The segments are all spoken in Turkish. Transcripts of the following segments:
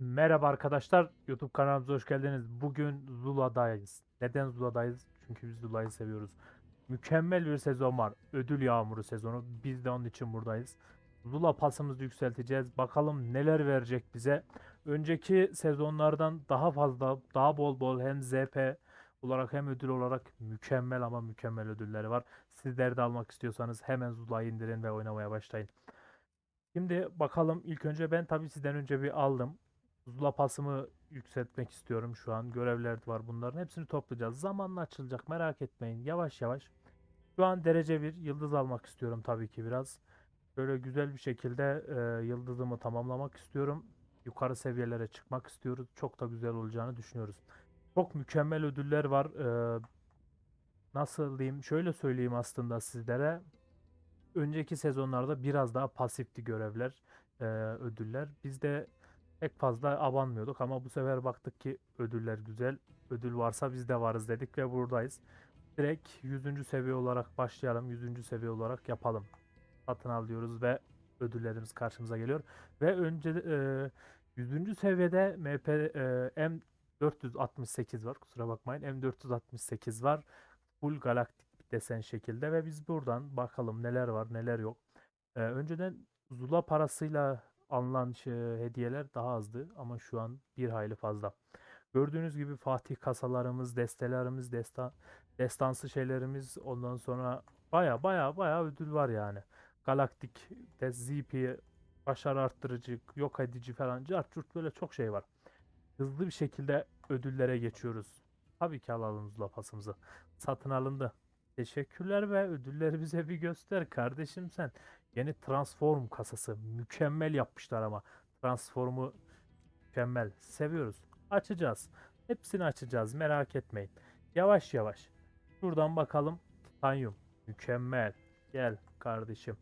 Merhaba arkadaşlar, YouTube kanalımıza hoş geldiniz. Bugün Zula'dayız. Neden Zula'dayız? Çünkü biz Zula'yı seviyoruz. Mükemmel bir sezon var. Ödül yağmuru sezonu. Biz de onun için buradayız. Zula pasımızı yükselteceğiz. Bakalım neler verecek bize. Önceki sezonlardan daha fazla, daha bol bol hem ZP olarak hem ödül olarak mükemmel ama mükemmel ödülleri var. Sizler de almak istiyorsanız hemen Zula'yı indirin ve oynamaya başlayın. Şimdi bakalım ilk önce ben tabii sizden önce bir aldım. Zula pasımı yükseltmek istiyorum şu an. Görevler var bunların. Hepsini toplayacağız. Zamanla açılacak merak etmeyin. Yavaş yavaş. Şu an derece 1 yıldız almak istiyorum tabii ki biraz. Böyle güzel bir şekilde e, yıldızımı tamamlamak istiyorum. Yukarı seviyelere çıkmak istiyoruz. Çok da güzel olacağını düşünüyoruz. Çok mükemmel ödüller var. E, nasıl diyeyim? Şöyle söyleyeyim aslında sizlere. Önceki sezonlarda biraz daha pasifti görevler, e, ödüller. Biz de pek fazla abanmıyorduk ama bu sefer baktık ki ödüller güzel. Ödül varsa biz de varız dedik ve buradayız. Direkt 100. seviye olarak başlayalım. 100. seviye olarak yapalım. Satın al diyoruz ve ödüllerimiz karşımıza geliyor. Ve önce e, 100. seviyede MP e, M468 var. Kusura bakmayın. M468 var. Full galaktik desen şekilde ve biz buradan bakalım neler var neler yok. Ee, önceden Zula parasıyla alınan hediyeler daha azdı ama şu an bir hayli fazla. Gördüğünüz gibi Fatih kasalarımız, destelerimiz, destan, destansı şeylerimiz ondan sonra baya baya baya ödül var yani. Galaktik, ZP, başarı arttırıcı, yok edici falan cart curt böyle çok şey var. Hızlı bir şekilde ödüllere geçiyoruz. Tabii ki alalım Zula pasımızı. Satın alındı. Teşekkürler ve ödülleri bize bir göster kardeşim sen. Yeni Transform kasası. Mükemmel yapmışlar ama. Transform'u mükemmel. Seviyoruz. Açacağız. Hepsini açacağız. Merak etmeyin. Yavaş yavaş. Şuradan bakalım. Titanium. Mükemmel. Gel kardeşim.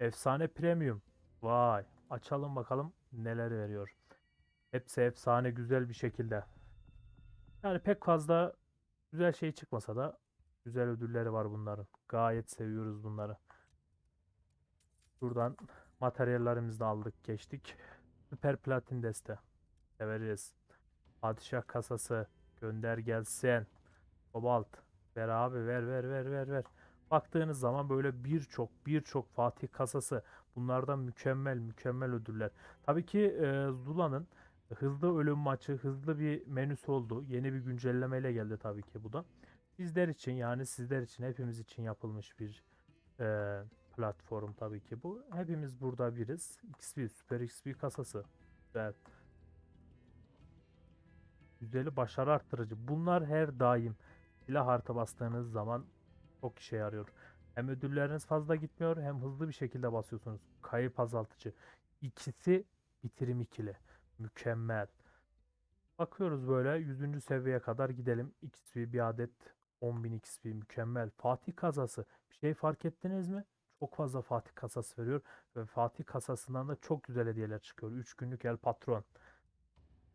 Efsane Premium. Vay. Açalım bakalım neler veriyor. Hepsi efsane güzel bir şekilde. Yani pek fazla güzel şey çıkmasa da güzel ödülleri var bunların. Gayet seviyoruz bunları. Buradan materyallerimizi de aldık geçtik. Süper platin deste. Severiz. Padişah kasası. Gönder gelsin. Kobalt. Ver abi ver ver ver ver ver. Baktığınız zaman böyle birçok birçok Fatih kasası. Bunlardan mükemmel mükemmel ödüller. Tabii ki e, Zula'nın hızlı ölüm maçı, hızlı bir menüsü oldu. Yeni bir güncellemeyle geldi tabii ki bu da. Bizler için yani sizler için hepimiz için yapılmış bir e, platform tabii ki bu. Hepimiz burada biriz. XP, Süper XP kasası. Güzel. Güzeli başarı arttırıcı. Bunlar her daim silah artı bastığınız zaman çok işe yarıyor. Hem ödülleriniz fazla gitmiyor hem hızlı bir şekilde basıyorsunuz. Kayıp azaltıcı. İkisi bitirim ikili. Mükemmel. Bakıyoruz böyle 100. seviyeye kadar gidelim. XP bir adet 10.000 XP mükemmel. Fatih kasası. Bir şey fark ettiniz mi? Çok fazla Fatih kasası veriyor. Ve Fatih kasasından da çok güzel hediyeler çıkıyor. 3 günlük el patron.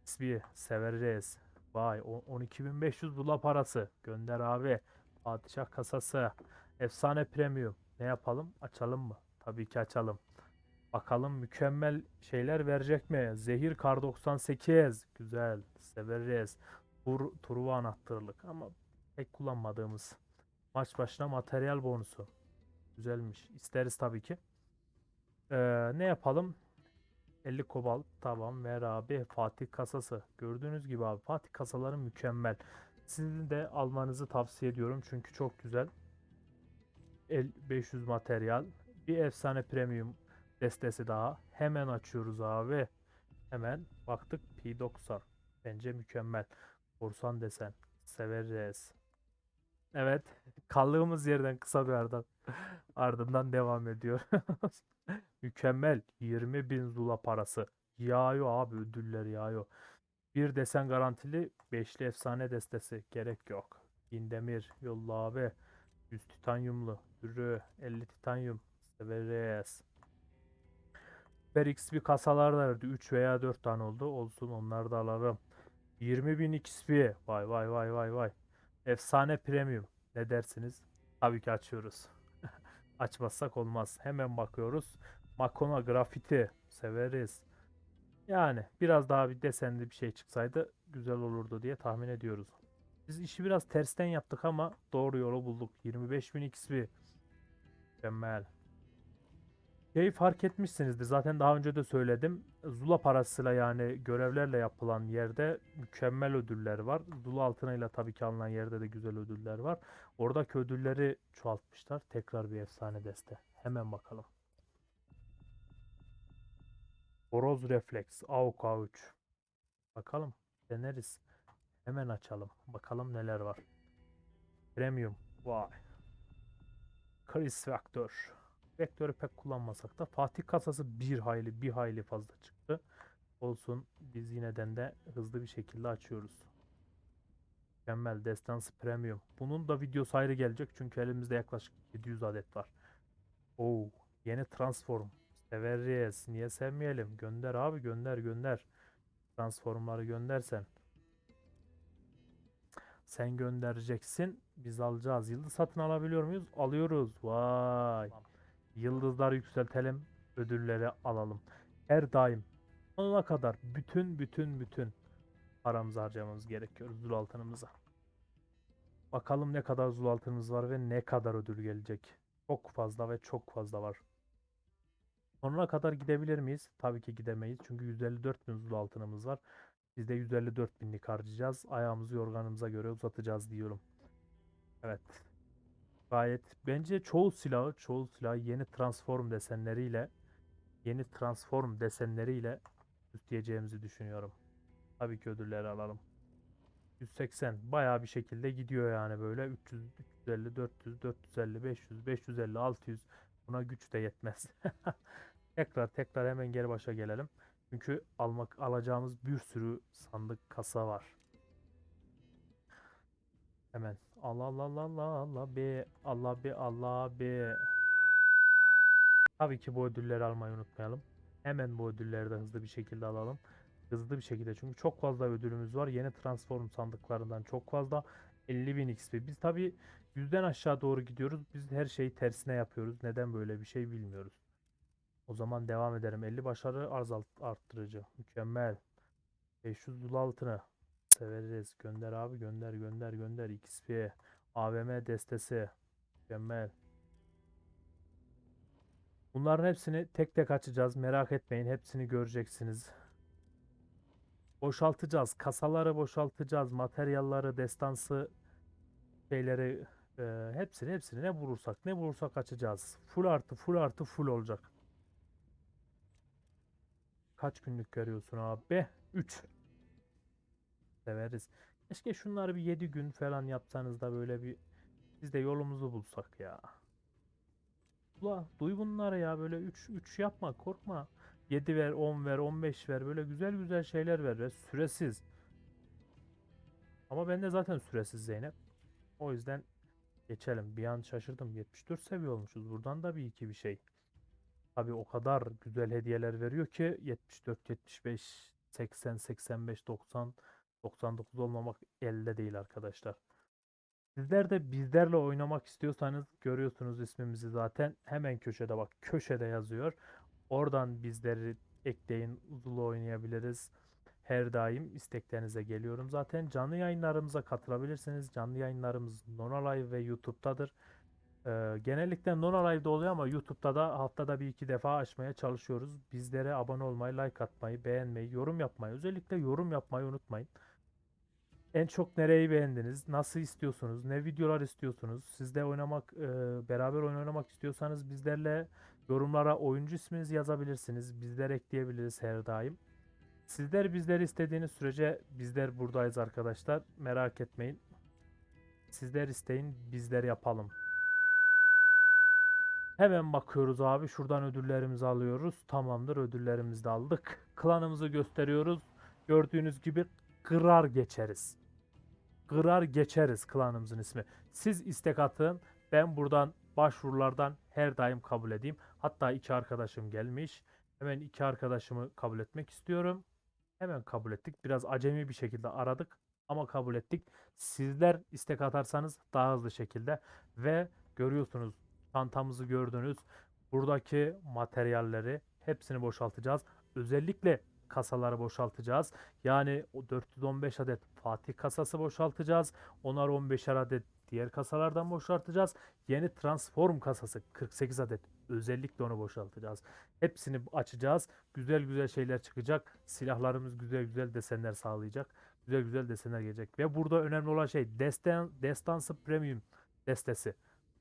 XP severiz. Vay o- 12.500 bula parası. Gönder abi. Padişah kasası. Efsane premium. Ne yapalım? Açalım mı? Tabii ki açalım. Bakalım mükemmel şeyler verecek mi? Zehir kar 98. Güzel. Severiz. Tur, Truva anahtarlık ama pek kullanmadığımız. Maç başına materyal bonusu. Güzelmiş. İsteriz tabii ki. Ee, ne yapalım? 50 kobalt. Tamam ver abi. Fatih kasası. Gördüğünüz gibi abi Fatih kasaları mükemmel. Sizin de almanızı tavsiye ediyorum çünkü çok güzel. El 500 materyal. Bir efsane premium destesi daha. Hemen açıyoruz abi. Hemen baktık P90. Bence mükemmel. Korsan desen. Severiz. Evet. Kaldığımız yerden kısa bir ardından, ardından devam ediyor. Mükemmel. 20 bin zula parası. Yağıyor abi ödüller yağıyor. Bir desen garantili. Beşli efsane destesi. Gerek yok. Gindemir. Yolla abi. 100 titanyumlu. Yürü. 50 titanyum. Severiz. Süper XP kasalar da verdi. 3 veya 4 tane oldu. Olsun onları da alalım. 20.000 XP. Vay vay vay vay vay. Efsane premium. Ne dersiniz? Tabii ki açıyoruz. Açmazsak olmaz. Hemen bakıyoruz. Makona grafiti. Severiz. Yani biraz daha bir desenli bir şey çıksaydı güzel olurdu diye tahmin ediyoruz. Biz işi biraz tersten yaptık ama doğru yolu bulduk. 25.000 XP. Mükemmel. Şeyi fark etmişsinizdir. Zaten daha önce de söyledim. Zula parasıyla yani görevlerle yapılan yerde mükemmel ödüller var. Zula altınıyla tabii ki alınan yerde de güzel ödüller var. Oradaki ödülleri çoğaltmışlar. Tekrar bir efsane deste. Hemen bakalım. Horoz Reflex. AUK A3. Bakalım. Deneriz. Hemen açalım. Bakalım neler var. Premium. Vay. Chris Vektör. Vektörü pek kullanmasak da Fatih kasası bir hayli bir hayli fazla çıktı. Olsun biz yineden de hızlı bir şekilde açıyoruz. Mükemmel Destansı Premium. Bunun da videosu ayrı gelecek çünkü elimizde yaklaşık 700 adet var. Oo, yeni transform. Severiz. Niye sevmeyelim? Gönder abi gönder gönder. Transformları göndersen. Sen göndereceksin. Biz alacağız. Yıldız satın alabiliyor muyuz? Alıyoruz. Vay. Yıldızları yükseltelim. Ödülleri alalım. Her daim. Sonuna kadar bütün bütün bütün paramızı harcamamız gerekiyor zul altınımıza. Bakalım ne kadar zul altınımız var ve ne kadar ödül gelecek. Çok fazla ve çok fazla var. Sonuna kadar gidebilir miyiz? Tabii ki gidemeyiz. Çünkü 154 bin zul altınımız var. Biz de 154 binlik harcayacağız. Ayağımızı yorganımıza göre uzatacağız diyorum. Evet. Gayet bence çoğu silahı, çoğu silahı yeni transform desenleriyle yeni transform desenleriyle üstleyeceğimizi düşünüyorum. Tabii ki ödülleri alalım. 180 bayağı bir şekilde gidiyor yani böyle 300 350 400 450 500 550 600 buna güç de yetmez. tekrar tekrar hemen geri başa gelelim. Çünkü almak alacağımız bir sürü sandık kasa var. Hemen Allah Allah Allah Allah Allah be Allah be Allah be. Tabii ki bu ödülleri almayı unutmayalım. Hemen bu ödülleri de hızlı bir şekilde alalım. Hızlı bir şekilde çünkü çok fazla ödülümüz var. Yeni transform sandıklarından çok fazla. 50.000 XP. Biz tabii yüzden aşağı doğru gidiyoruz. Biz her şeyi tersine yapıyoruz. Neden böyle bir şey bilmiyoruz. O zaman devam ederim. 50 başarı arz alt- arttırıcı. Mükemmel. 500 dolu altını. Severiz. Gönder abi gönder gönder gönder. XP. AVM destesi. Mükemmel. Bunların hepsini tek tek açacağız. Merak etmeyin. Hepsini göreceksiniz. Boşaltacağız. Kasaları boşaltacağız. Materyalları, destansı şeyleri e, hepsini hepsini ne bulursak ne bulursak açacağız. Full artı full artı full olacak. Kaç günlük veriyorsun abi? 3. Severiz. Keşke şunları bir 7 gün falan yapsanız da böyle bir biz de yolumuzu bulsak ya. Ula duy bunları ya böyle 3 3 yapma korkma. 7 ver, 10 ver, 15 ver böyle güzel güzel şeyler ver ve süresiz. Ama bende zaten süresiz Zeynep. O yüzden geçelim. Bir an şaşırdım. 74 seviye olmuşuz. Buradan da bir iki bir şey. Tabii o kadar güzel hediyeler veriyor ki 74, 75, 80, 85, 90, 99 olmamak elde değil arkadaşlar. Sizler de bizlerle oynamak istiyorsanız görüyorsunuz ismimizi zaten. Hemen köşede bak köşede yazıyor. Oradan bizleri ekleyin. Zulu oynayabiliriz. Her daim isteklerinize geliyorum. Zaten canlı yayınlarımıza katılabilirsiniz. Canlı yayınlarımız Nona Live ve YouTube'dadır. Ee, genellikle Nona Live'da oluyor ama YouTube'da da haftada bir iki defa açmaya çalışıyoruz. Bizlere abone olmayı, like atmayı, beğenmeyi, yorum yapmayı, özellikle yorum yapmayı unutmayın. En çok nereyi beğendiniz? Nasıl istiyorsunuz? Ne videolar istiyorsunuz? Siz de oynamak, e, beraber oyun oynamak istiyorsanız bizlerle yorumlara oyuncu isminizi yazabilirsiniz. Bizler ekleyebiliriz her daim. Sizler bizleri istediğiniz sürece bizler buradayız arkadaşlar. Merak etmeyin. Sizler isteyin, bizler yapalım. Hemen bakıyoruz abi. Şuradan ödüllerimizi alıyoruz. Tamamdır ödüllerimizi de aldık. Klanımızı gösteriyoruz. Gördüğünüz gibi kırar geçeriz. Kırar geçeriz klanımızın ismi. Siz istek atın. Ben buradan başvurulardan her daim kabul edeyim. Hatta iki arkadaşım gelmiş. Hemen iki arkadaşımı kabul etmek istiyorum. Hemen kabul ettik. Biraz acemi bir şekilde aradık ama kabul ettik. Sizler istek atarsanız daha hızlı şekilde ve görüyorsunuz çantamızı gördünüz. Buradaki materyalleri hepsini boşaltacağız. Özellikle kasaları boşaltacağız. Yani o 415 adet Fatih kasası boşaltacağız. Onar 15'er adet diğer kasalardan boşaltacağız. Yeni transform kasası 48 adet. Özellikle onu boşaltacağız. Hepsini açacağız. Güzel güzel şeyler çıkacak. Silahlarımız güzel güzel desenler sağlayacak. Güzel güzel desenler gelecek. Ve burada önemli olan şey Destan, Destansı Premium destesi.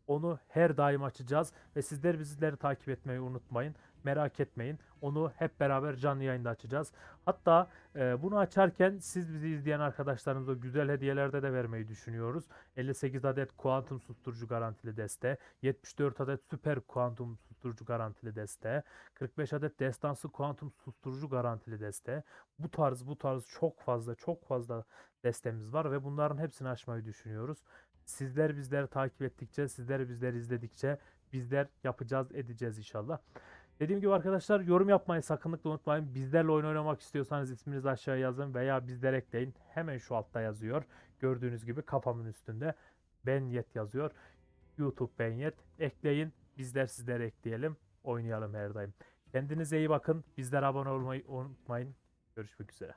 Onu her daim açacağız ve sizler bizleri takip etmeyi unutmayın. Merak etmeyin. Onu hep beraber canlı yayında açacağız. Hatta e, bunu açarken siz bizi izleyen arkadaşlarımıza güzel hediyelerde de vermeyi düşünüyoruz. 58 adet kuantum susturucu garantili deste, 74 adet süper kuantum susturucu garantili deste, 45 adet destansı kuantum susturucu garantili deste. Bu tarz bu tarz çok fazla çok fazla destemiz var ve bunların hepsini açmayı düşünüyoruz. Sizler bizleri takip ettikçe, sizler bizleri izledikçe bizler yapacağız, edeceğiz inşallah. Dediğim gibi arkadaşlar yorum yapmayı sakınlıkla unutmayın. Bizlerle oyun oynamak istiyorsanız isminizi aşağıya yazın veya bizler ekleyin. Hemen şu altta yazıyor. Gördüğünüz gibi kafamın üstünde Benyet yazıyor. YouTube Benyet ekleyin. Bizler sizlere ekleyelim. Oynayalım her daim. Kendinize iyi bakın. Bizlere abone olmayı unutmayın. Görüşmek üzere.